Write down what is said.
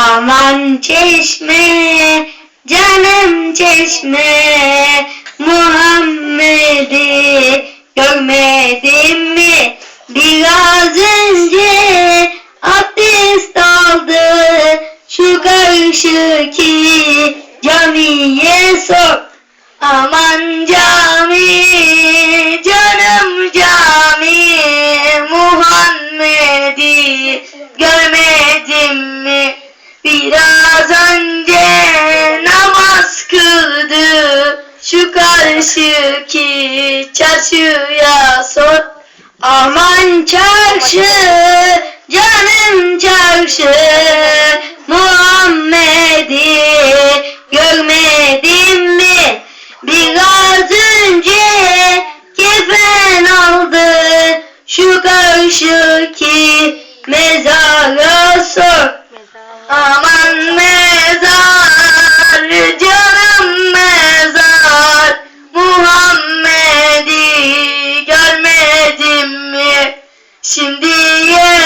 Aman çeşme, canım çeşme, Muhammed'i görmedin mi? Biraz önce abdest aldı, şu karşıki camiye sor. Aman cami, canım cami, Muhammed'i görmedin mi? Kazanca namaz kıldı şu karşıki çarşıya sor. Aman çarşı, canım çarşı, Muhammed'i görmedim mi? Biraz önce kefen aldı şu karşıki mezara sor. Aman be yeah.